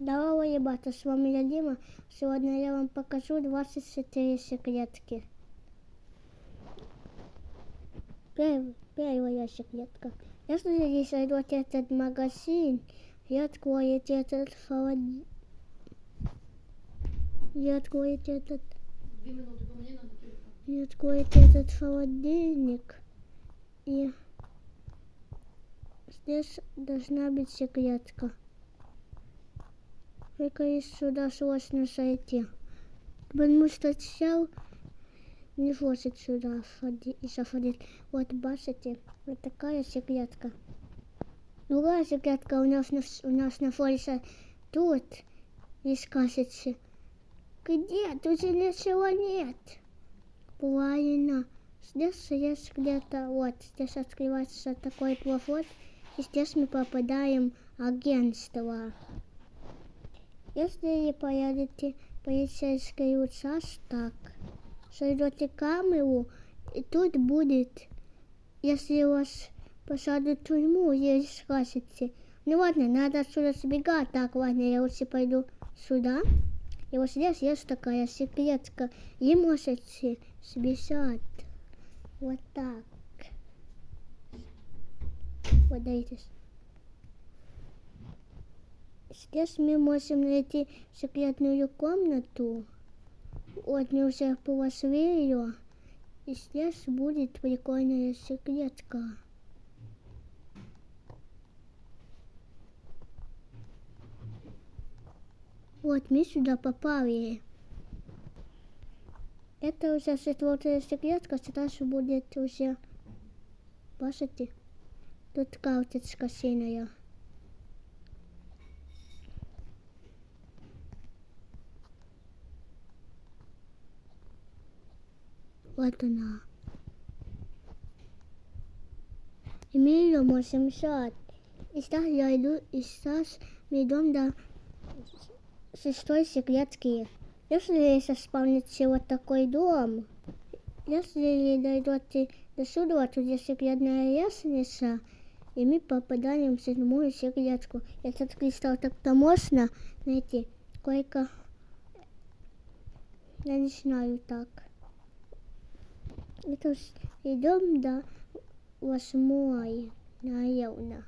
Здорово, ребята, с вами я Дима. Сегодня я вам покажу 24 секретки. Первый, первая секретка. Если зайдете в этот магазин и откроете этот холодильник, и откроете этот, и откроете этот холодильник, и здесь должна быть секретка. Только сюда сложно зайти. Потому что чел не может сюда ходи- заходить. Вот бачите, вот такая секретка. Другая секретка у нас, на- у нас находится тут. И скажете, где? Тут же ничего нет. Правильно. Здесь есть где-то, вот, здесь открывается такой проход. И здесь мы попадаем в агентство. Если вы поедете полицейский участок, сойдете камеру, и тут будет, если вас посадят в тюрьму, и скажете, ну ладно, надо отсюда сбегать, так, ладно, я лучше пойду сюда. И вот здесь есть такая секретка, и можете сбежать. Вот так. Вот дайтесь. Здесь мы можем найти секретную комнату. Вот мы уже прошли ее. И здесь будет прикольная секретка. Вот мы сюда попали. Это уже четвертая секретка, сейчас будет уже... Бачите? Тут карточка синяя. Вот она. И мы ее можем взять. И сейчас я иду, и сейчас мы идем до шестой секретки. Если заспавнится вот такой дом, если дойдете до сюда, то здесь секретная лестница, и мы попадаем в седьмую секретку. Этот кристалл так-то можно найти, только я не знаю так. Это идем до восьмой, наверное.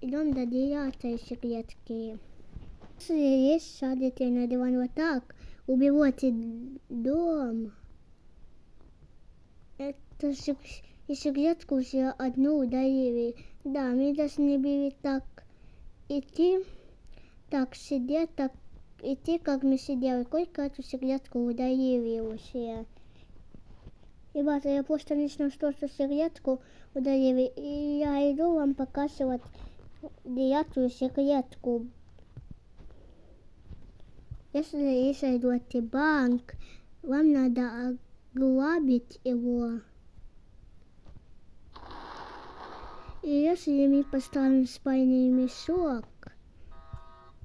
Идем до девятой секретки. Если есть садите на диван вот так, убивайте дом. Это и секретку уже одну ударили. Да, мы должны были так идти, так сидеть, так идти, как мы сидели. Только эту секретку ударили уже. Ребята, я просто начну что-то секретку ударили. И я иду вам показывать девятую секретку. Если зайдете в банк, вам надо ограбить его. И если мы поставим спальный мешок,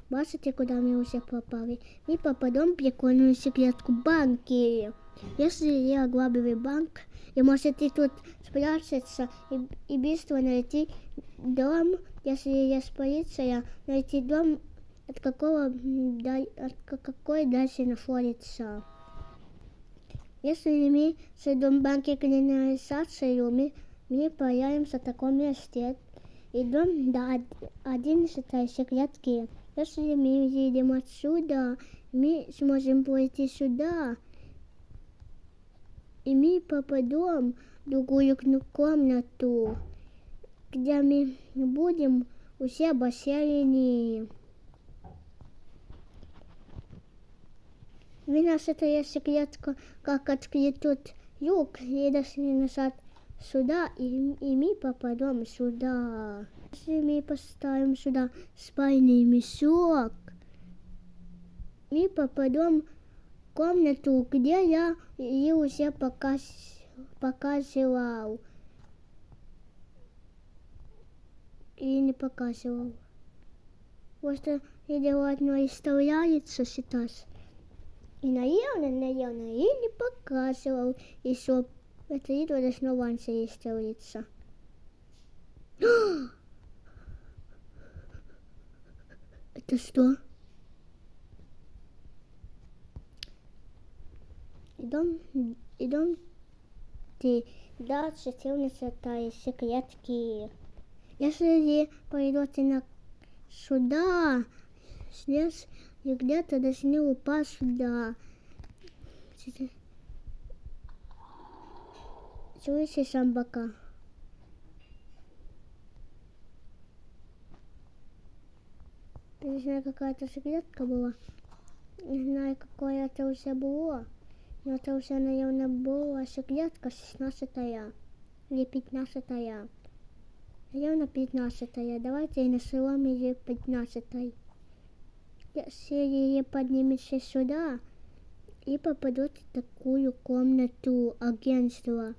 бачите, куда мы уже попали, мы попадем в прикольную секретку банки. Если я ограбили банк, и можете тут спрятаться и, и быстро найти дом, если есть полиция, найти дом, от какого от ка- какой дальше находится. Если мы зайдем в банке криминализацию, мы, мы появимся в таком месте. Идем до од- 11 секретки. Если мы едем отсюда, мы сможем пойти сюда. И мы попадем в другую комнату, где мы будем все в бассейне. У нас это есть секретка, как открыть тут люк, и если нажать сюда, и, и мы попадем сюда. Если мы поставим сюда спальный мешок, мы попадем в комнату, где я уже показ, показывал. И не показывал. Просто видео одно исправляется сейчас. И наверное, наверное, и не показывал еще. Это видео должно вам исправиться. Это что? Идем, идем ты дальше 14 секретки. Если пойдете на сюда, слез и где-то должны упасть сюда. Слышишь, собака? Не знаю, какая-то секретка была. Не знаю, какое это уже было. Это уже, наверное, была секретка 16 или 15 -я. Наверное, 15 -я. Давайте я назовем ее 15 -й. Если ее поднимете сюда и попадете в такую комнату агентства.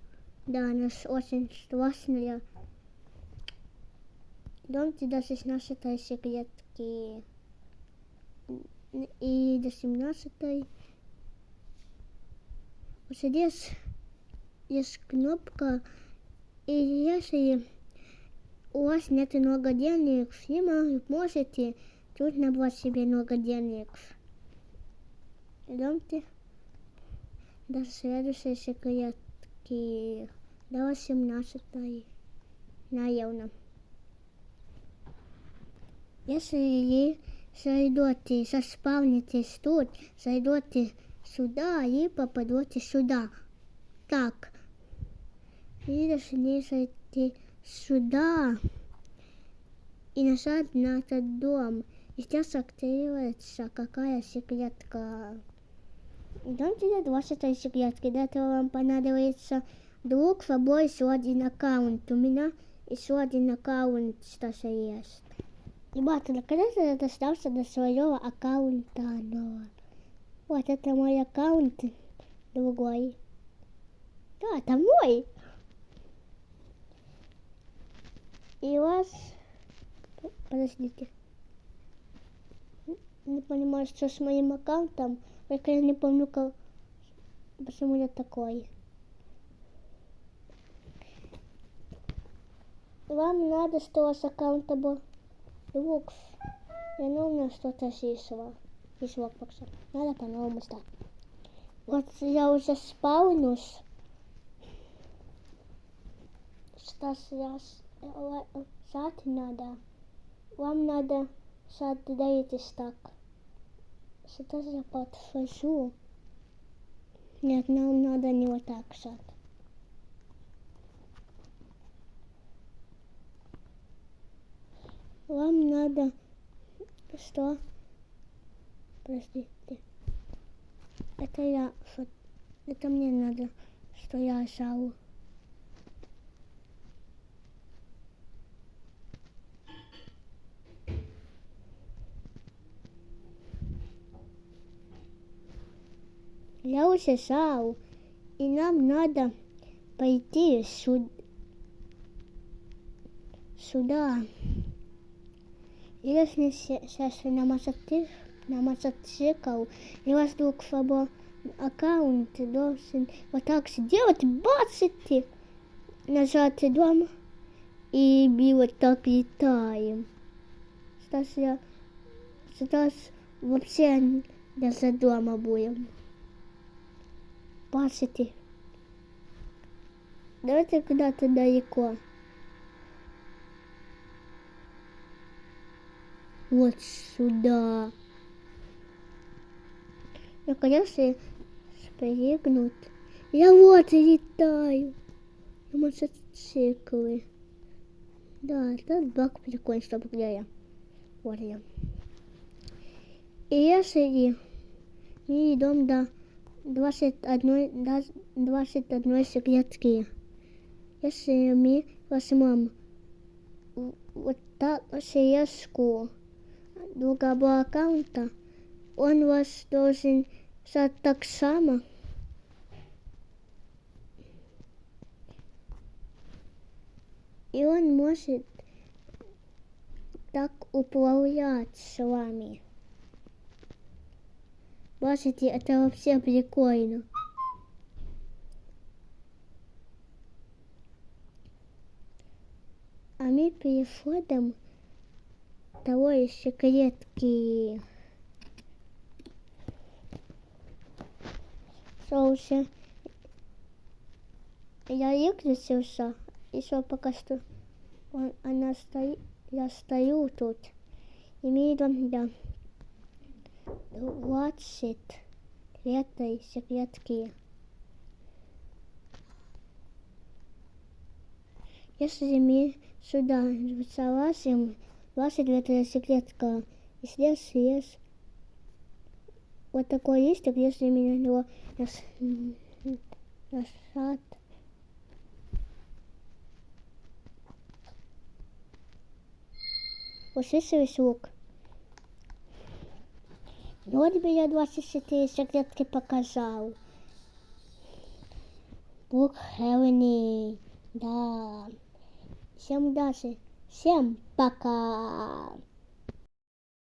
Да, она очень страшная. Идемте до 16 секретки. И до 17 -й. Вот здесь есть кнопка. И если у вас нет много денег, вы можете тут набрать себе много денег. Идемте до следующей секретки. До 18 -й. Наверное. Если зайдете, заспавнитесь тут, зайдете сюда и попадете сюда. Так. И зайти сюда и нажать на этот дом. И сейчас активируется какая секретка. Идемте до 20 секретки. Для этого вам понадобится друг, с собой еще один аккаунт. У меня еще один аккаунт сейчас есть. Ребята, наконец-то я достался до своего аккаунта нового. Вот это мой аккаунт другой. Да, это мой. И вас... Подождите. Не понимаю, что с моим аккаунтом. Только я не помню, как... почему я такой. Вам надо, что у вас аккаунта был Лукс. Я нужно что-то сишила. Из локбокса. Надо по-новому стать. Вот я уже спаунусь. Сейчас я сад надо. Вам надо сад даетесь так. Сейчас я подхожу. Нет, нам надо не вот так сад. Вам надо что? Подождите. Это я, это мне надо, что я жал. Я уже жал, и нам надо пойти сюда. сюда. Если сейчас на мотоцикл, на мотоцикл, и ваш друг собой аккаунт должен вот так сделать, баците, нажать дом, и мы вот так летаем. Сейчас я, сейчас вообще даже дома будем. Бачите? Давайте куда-то далеко. вот сюда. Я, конечно, спрыгнут. Я вот летаю на мотоциклы. Да, этот бак прикольный, чтобы где я. Вот я. И если мы идем до 21, до 21 секретки, если мы возьмем вот так сережку, другого аккаунта, он вас должен стать так само. И он может так управлять с вами. Бачите, это вообще прикольно. А мы переходим бытовой секретки. Соусе. Я выключился, еще пока что он, она стоит, я стою тут. И мне да, 20 этой секретки. Если мы сюда 20 этой секретка, если съест вот такой листик, если мы на него нас, нажать, Услышали лук? Вот бы я 24 секретки показал. Лук Хелени. Да. Всем удачи. Всем пока.